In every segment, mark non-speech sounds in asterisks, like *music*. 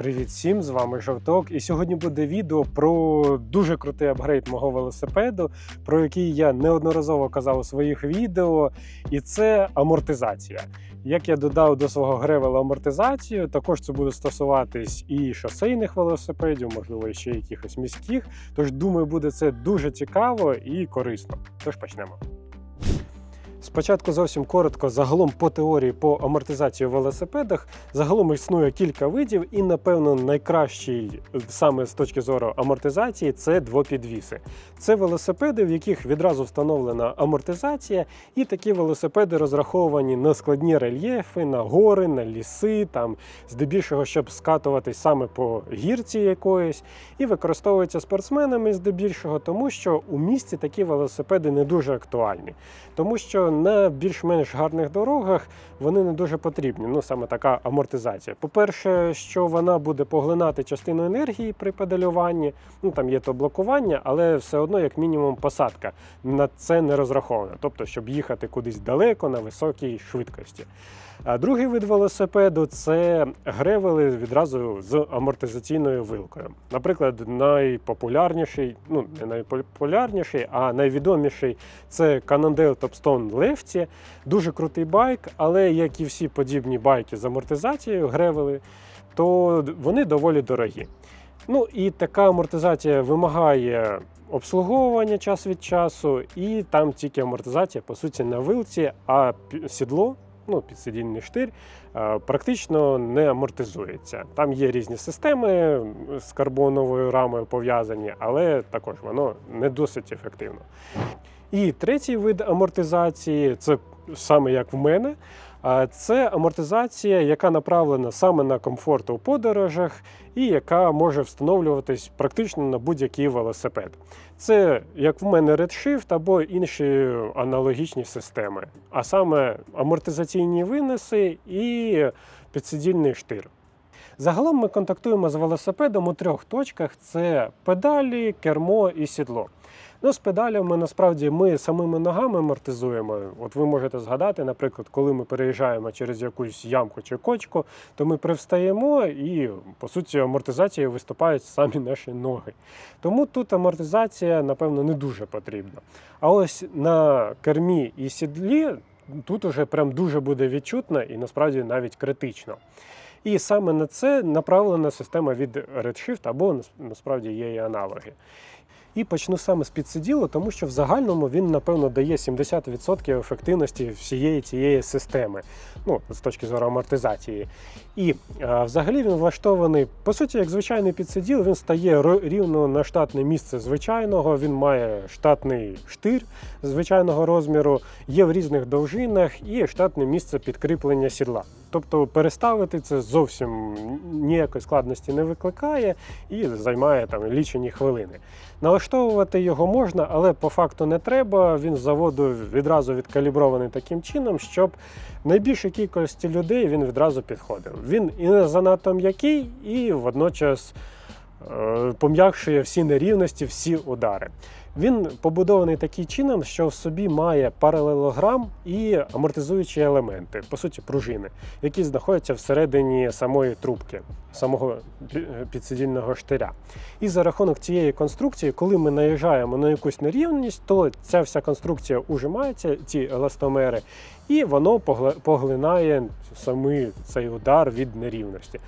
Привіт всім! З вами Жовток. І сьогодні буде відео про дуже крутий апгрейд мого велосипеду, про який я неодноразово казав у своїх відео, і це амортизація. Як я додав до свого гревела амортизацію, також це буде стосуватись і шосейних велосипедів, можливо, і ще якихось міських. Тож думаю, буде це дуже цікаво і корисно. Тож почнемо. Спочатку зовсім коротко, загалом по теорії по амортизації в велосипедах. Загалом існує кілька видів, і, напевно, найкращий саме з точки зору амортизації це двопідвіси. Це велосипеди, в яких відразу встановлена амортизація, і такі велосипеди розраховані на складні рельєфи, на гори, на ліси, там здебільшого, щоб скатуватись саме по гірці якоїсь, і використовуються спортсменами здебільшого, тому що у місті такі велосипеди не дуже актуальні, тому що на більш-менш гарних дорогах вони не дуже потрібні. Ну саме така амортизація. По-перше, що вона буде поглинати частину енергії при педалюванні. Ну там є то блокування, але все одно, як мінімум, посадка на це не розрахована. Тобто, щоб їхати кудись далеко на високій швидкості. А другий вид велосипеду це гревели відразу з амортизаційною вилкою. Наприклад, найпопулярніший, ну не найпопулярніший, а найвідоміший це Cannondale Topstone Lefty. Дуже крутий байк, але як і всі подібні байки з амортизацією, гревели, то вони доволі дорогі. Ну і така амортизація вимагає обслуговування час від часу, і там тільки амортизація, по суті, на вилці, а сідло ну, підсидільний штир, е, практично не амортизується. Там є різні системи з карбоновою рамою пов'язані, але також воно не досить ефективно. І третій вид амортизації це саме як в мене. Це амортизація, яка направлена саме на комфорт у подорожах і яка може встановлюватись практично на будь-який велосипед. Це як в мене Redshift або інші аналогічні системи, а саме амортизаційні винеси і підсидільний штир. Загалом ми контактуємо з велосипедом у трьох точках: це педалі, кермо і сідло. Ну, з педалями насправді ми самими ногами амортизуємо. От ви можете згадати, наприклад, коли ми переїжджаємо через якусь ямку чи кочку, то ми привстаємо і, по суті, амортизацією виступають самі наші ноги. Тому тут амортизація, напевно, не дуже потрібна. А ось на кермі і сідлі тут уже прям дуже буде відчутно і насправді навіть критично. І саме на це направлена система від Redshift, або насправді є і аналоги. І почну саме з підсиділу, тому що в загальному він, напевно, дає 70% ефективності всієї цієї системи, ну, з точки зору амортизації. І е, взагалі він влаштований, по суті, як звичайний підсиділ, він стає рівно на штатне місце звичайного, він має штатний штир звичайного розміру, є в різних довжинах і штатне місце підкріплення сідла. Тобто переставити це зовсім ніякої складності не викликає і займає там лічені хвилини. Налаштовувати його можна, але по факту не треба. Він з заводу відразу відкалібрований таким чином, щоб найбільшій кількості людей він відразу підходив. Він і не занадто м'який, і водночас е, пом'якшує всі нерівності, всі удари. Він побудований таким чином, що в собі має паралелограм і амортизуючі елементи, по суті, пружини, які знаходяться всередині самої трубки, самого підсидільного штиря. І за рахунок цієї конструкції, коли ми наїжджаємо на якусь нерівність, то ця вся конструкція ужимається, ці еластомери, і воно поглинає самий цей удар від нерівності.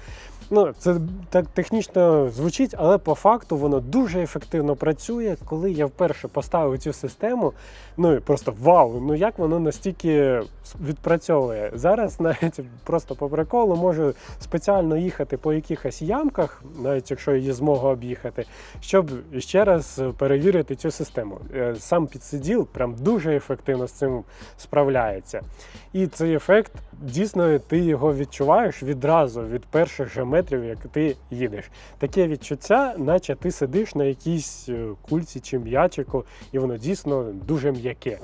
Ну, це так технічно звучить, але по факту воно дуже ефективно працює. Коли я вперше поставив цю систему, ну і просто вау! Ну як воно настільки відпрацьовує. Зараз навіть просто по приколу можу спеціально їхати по якихось ямках, навіть якщо її змогу об'їхати, щоб ще раз перевірити цю систему. Е, Сам підсиділ прям дуже ефективно з цим справляється. І цей ефект дійсно ти його відчуваєш відразу від перших же метрів, як ти їдеш. Таке відчуття, наче ти сидиш на якійсь е, кульці чи м'ячику, і воно дійсно дуже м'яке.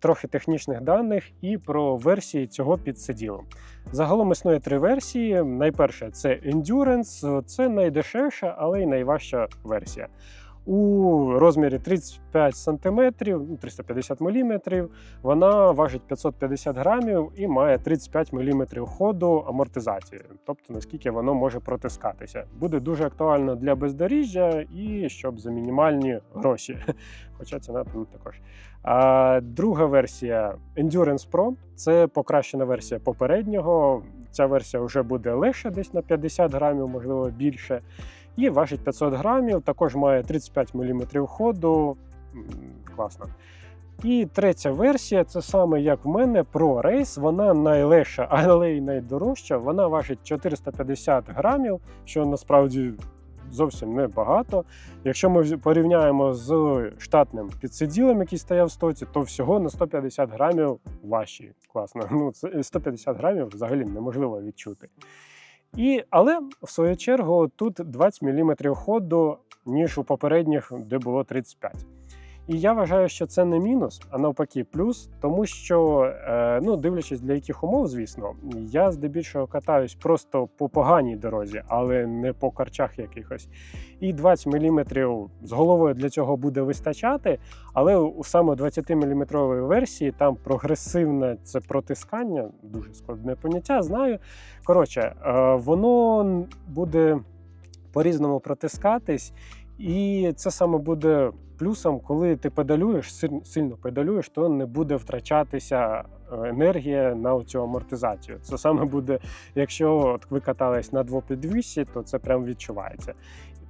Трохи технічних даних і про версії цього підсиділу. Загалом існує три версії. Найперша це Endurance, це найдешевша, але й найважча версія. У розмірі 35 см, ну, 350 мм. Вона важить 550 грамів і має 35 мм ходу амортизації, тобто наскільки воно може протискатися. Буде дуже актуально для бездоріжжя і щоб за мінімальні гроші. *laughs* Хоча ціна там також. А друга версія Endurance Pro це покращена версія попереднього. Ця версія вже буде легша, десь на 50 грамів, можливо, більше. І важить 500 грамів, також має 35 мм ходу. Класно. І третя версія це саме як в мене Pro Race. Вона найлегша, але й найдорожча. Вона важить 450 грамів, що насправді зовсім небагато. Якщо ми порівняємо з штатним підсиділом, який стояв в стоці, то всього на 150 грамів важчі. Класно. Ну, це 150 грамів взагалі неможливо відчути. І, але в свою чергу тут 20 мм ходу, ніж у попередніх, де було 35. І я вважаю, що це не мінус, а навпаки, плюс, тому що, е, ну, дивлячись для яких умов, звісно, я здебільшого катаюсь просто по поганій дорозі, але не по карчах якихось. І 20 мм з головою для цього буде вистачати. Але у саме 20-мм версії там прогресивне це протискання, дуже складне поняття, знаю. Коротше, е, воно буде по-різному протискатись, і це саме буде плюсом, коли ти педалюєш, сильно педалюєш, то не буде втрачатися е, енергія на цю амортизацію. Це саме буде, якщо от ви катались на двопідвісі, то це прям відчувається.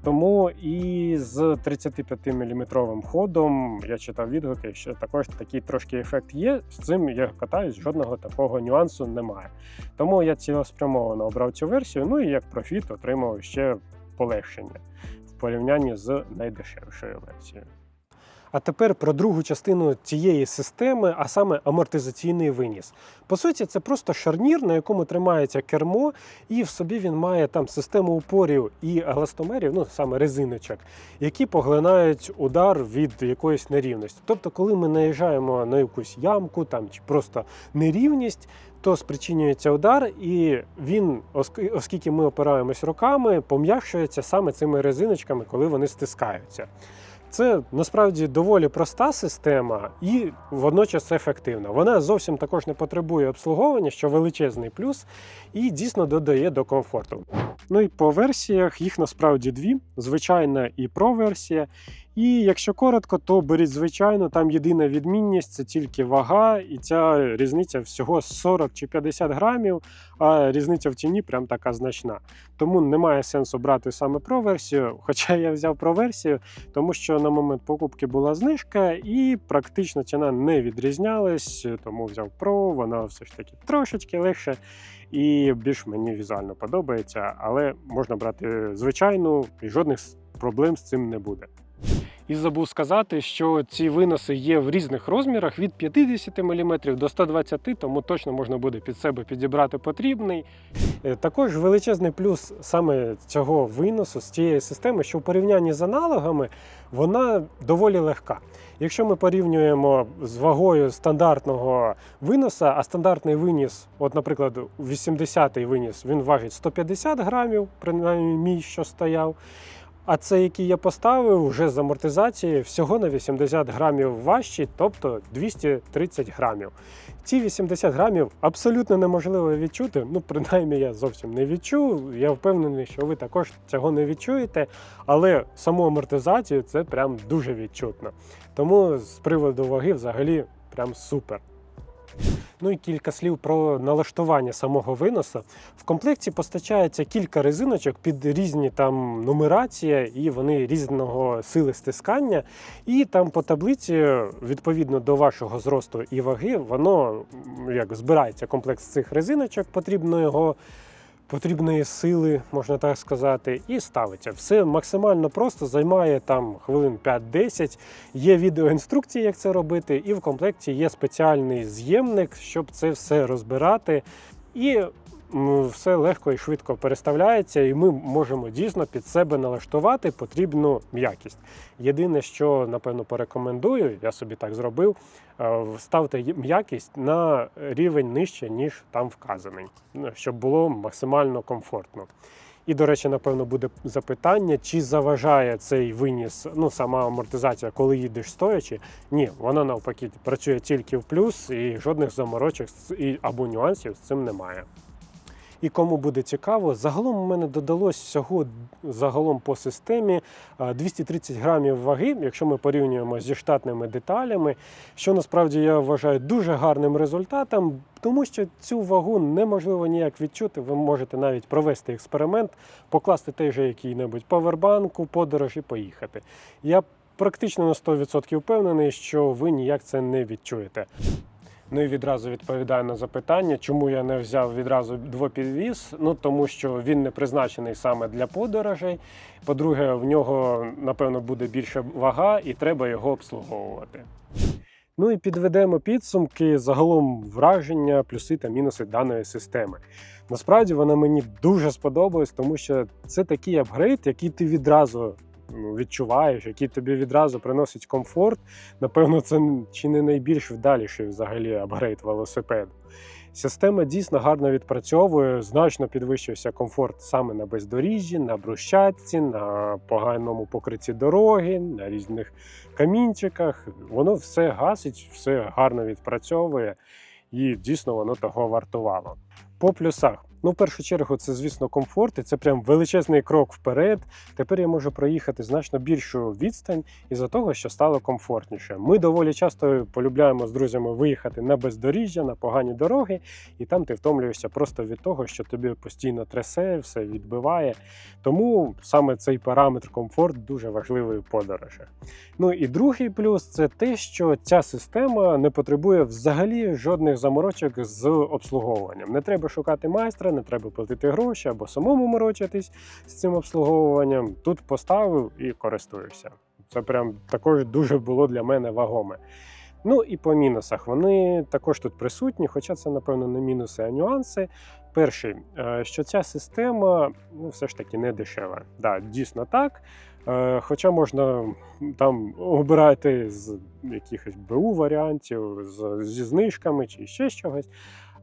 Тому і з 35 мм ходом я читав відгуки, що також такий трошки ефект є. З цим я катаюсь, жодного такого нюансу немає. Тому я цілеспрямовано обрав цю версію. Ну і як профіт отримав ще полегшення порівнянні з найдешевшою версією. А тепер про другу частину цієї системи, а саме амортизаційний виніс. По суті, це просто шарнір, на якому тримається кермо, і в собі він має там систему упорів і еластомерів, ну саме резиночок, які поглинають удар від якоїсь нерівності. Тобто, коли ми наїжджаємо на якусь ямку там чи просто нерівність, то спричинюється удар, і він, оскільки ми опираємось руками, пом'якшується саме цими резиночками, коли вони стискаються. Це насправді доволі проста система і водночас ефективна. Вона зовсім також не потребує обслуговування, що величезний плюс, і дійсно додає до комфорту. Ну і по версіях їх насправді дві: звичайна і Pro-версія. І якщо коротко, то беріть звичайно, там єдина відмінність це тільки вага, і ця різниця всього 40 чи 50 грамів, а різниця в ціні прям така значна. Тому немає сенсу брати саме Pro-версію, хоча я взяв Pro-версію, тому що на момент покупки була знижка, і практично ціна не відрізнялась, тому взяв Pro, вона все ж таки трошечки легше і більш мені візуально подобається, але можна брати звичайну і жодних проблем з цим не буде. І забув сказати, що ці виноси є в різних розмірах від 50 мм до 120 тому точно можна буде під себе підібрати потрібний. Е, Також величезний плюс саме цього виносу з цієї системи, що в порівнянні з аналогами вона доволі легка. Якщо ми порівнюємо з вагою стандартного виноса, а стандартний виніс, от, наприклад, 80-й виніс, він важить 150 грамів, принаймні мій, що стояв. А цей, який я поставив, вже з амортизації всього на 80 грамів важчий, тобто 230 грамів. Ці 80 грамів абсолютно неможливо відчути. Ну, принаймні, я зовсім не відчув. Я впевнений, що ви також цього не відчуєте. Але саму амортизацію це прям дуже відчутно. Тому з приводу ваги взагалі прям супер. Ну і кілька слів про налаштування самого виносу. В комплекті постачається кілька резиночок під різні там нумерації, і вони різного сили стискання. І там по таблиці, відповідно до вашого зросту і ваги, воно як збирається комплекс цих резиночок, потрібно його. Потрібної сили, можна так сказати, і ставиться. Все максимально просто займає там хвилин 5-10. Є відеоінструкції, як це робити, і в комплекті є спеціальний з'ємник, щоб це все розбирати. І все легко і швидко переставляється, і ми можемо дійсно під себе налаштувати потрібну м'якість. Єдине, що напевно порекомендую, я собі так зробив. е, Ставте м'якість на рівень нижче, ніж там вказаний, ну, щоб було максимально комфортно. І, до речі, напевно, буде запитання, чи заважає цей виніс, ну сама амортизація, коли їдеш стоячи. Ні, вона навпаки працює тільки в плюс, і жодних заморочок або нюансів з цим немає. І кому буде цікаво, загалом у мене додалось всього загалом по системі 230 грамів ваги, якщо ми порівнюємо зі штатними деталями, що насправді я вважаю дуже гарним результатом, тому що цю вагу неможливо ніяк відчути. Ви можете навіть провести експеримент, покласти той же який-небудь павербанк у подорож і поїхати. Я практично на 100% впевнений, що ви ніяк це не відчуєте. Ну і відразу відповідаю на запитання, чому я не взяв відразу двопідвіз. Ну тому що він не призначений саме для подорожей. По-друге, в нього напевно буде більша вага, і треба його обслуговувати. Ну і підведемо підсумки загалом враження, плюси та мінуси даної системи. Насправді вона мені дуже сподобалась, тому що це такий апгрейд, який ти відразу відчуваєш, який тобі відразу приносить комфорт. Напевно, це чи не найбільш вдаліший взагалі апгрейд велосипеду. Система дійсно гарно відпрацьовує, значно підвищився комфорт саме на бездоріжжі, на брусчатці, на поганому покритті дороги, на різних камінчиках. Воно все гасить, все гарно відпрацьовує, і дійсно воно того вартувало. По плюсах. Ну, в першу чергу, це, звісно, комфорт, і це прям величезний крок вперед. Тепер я можу проїхати значно більшу відстань із-за того, що стало комфортніше. Ми доволі часто полюбляємо з друзями виїхати на бездоріжжя, на погані дороги, і там ти втомлюєшся просто від того, що тобі постійно трясе, все відбиває. Тому саме цей параметр комфорт дуже важливий у подорожах. Ну і другий плюс це те, що ця система не потребує взагалі жодних заморочок з обслуговуванням. Не треба шукати майстра, не треба платити гроші або самому морочитись з цим обслуговуванням. Тут поставив і користуєшся. Це прям також дуже було для мене вагоме. Ну і по мінусах вони також тут присутні, хоча це, напевно, не мінуси, а нюанси. Перший, е, що ця система ну, все ж таки не дешева. Да, дійсно так. Е, Хоча можна там обирати з якихось БУ варіантів, з, зі знижками чи ще з чогось.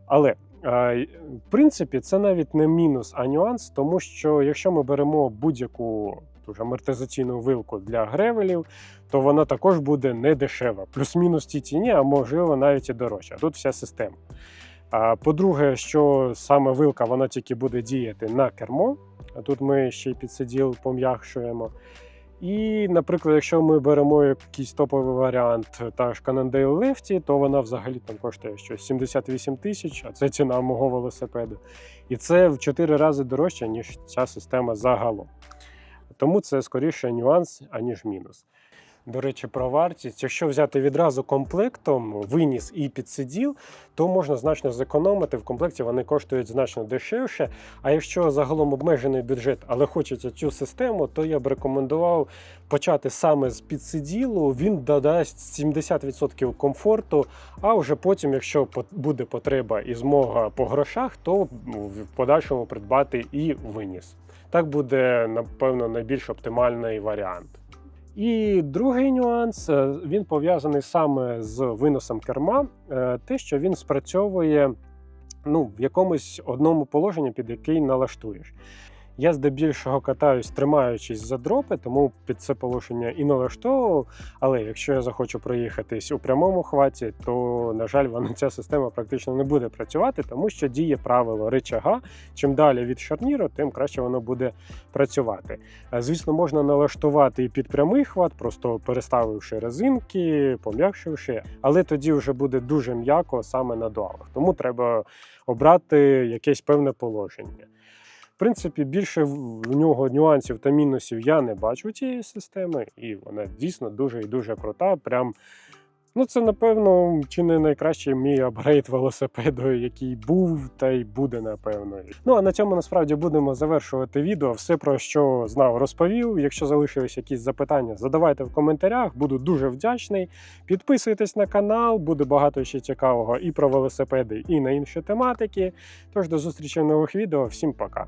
Але в принципі це навіть не мінус, а нюанс, тому що якщо ми беремо будь-яку амортизаційну вилку для гревелів, то вона також буде не дешева. Плюс-мінус ті ціні, а можливо навіть і дорожча. Тут вся система. По-друге, що саме вилка вона тільки буде діяти на кермо. А тут ми ще й підсиділ пом'якшуємо. І, наприклад, якщо ми беремо якийсь топовий варіант, та ж Cannondale Lefty, то вона взагалі там коштує щось 78 тисяч, а це ціна мого велосипеду. І це в 4 рази дорожче, ніж ця система загалом. Тому це скоріше нюанс, аніж мінус. До речі, про вартість. Якщо взяти відразу комплектом виніс і підсиділ, то можна значно зекономити. В комплекті вони коштують значно дешевше. А якщо загалом обмежений бюджет, але хочеться цю систему, то я б рекомендував почати саме з підсиділу. Він додасть 70% комфорту. А вже потім, якщо буде потреба і змога по грошах, то в подальшому придбати і виніс. Так буде, напевно, найбільш оптимальний варіант. І другий нюанс е, він пов'язаний саме з виносом керма, е, те, що він спрацьовує ну, в якомусь одному положенні, під який налаштуєш. Я здебільшого катаюсь, тримаючись за дропи, тому під це положення і налаштовував. Але якщо я захочу проїхатись у прямому хваті, то на жаль, вона ця система практично не буде працювати, тому що діє правило ричага. Чим далі від шарніру, тим краще воно буде працювати. Е, Звісно, можна налаштувати і під прямий хват, просто переставивши резинки, пом'якшивши, але тоді вже буде дуже м'яко саме на дуалах. Тому треба обрати якесь певне положення. Принципі, більше в нього нюансів та мінусів я не бачу цієї системи, і вона дійсно дуже і дуже крута. Прям Ну, це, напевно, чи не найкращий мій апгрейд велосипеду, який був та й буде, напевно. Ну а на цьому насправді будемо завершувати відео. Все про що знав, розповів. Якщо залишились якісь запитання, задавайте в коментарях. Буду дуже вдячний. Підписуйтесь на канал, буде багато ще цікавого і про велосипеди, і на інші тематики. Тож до зустрічі в нових відео. Всім пока.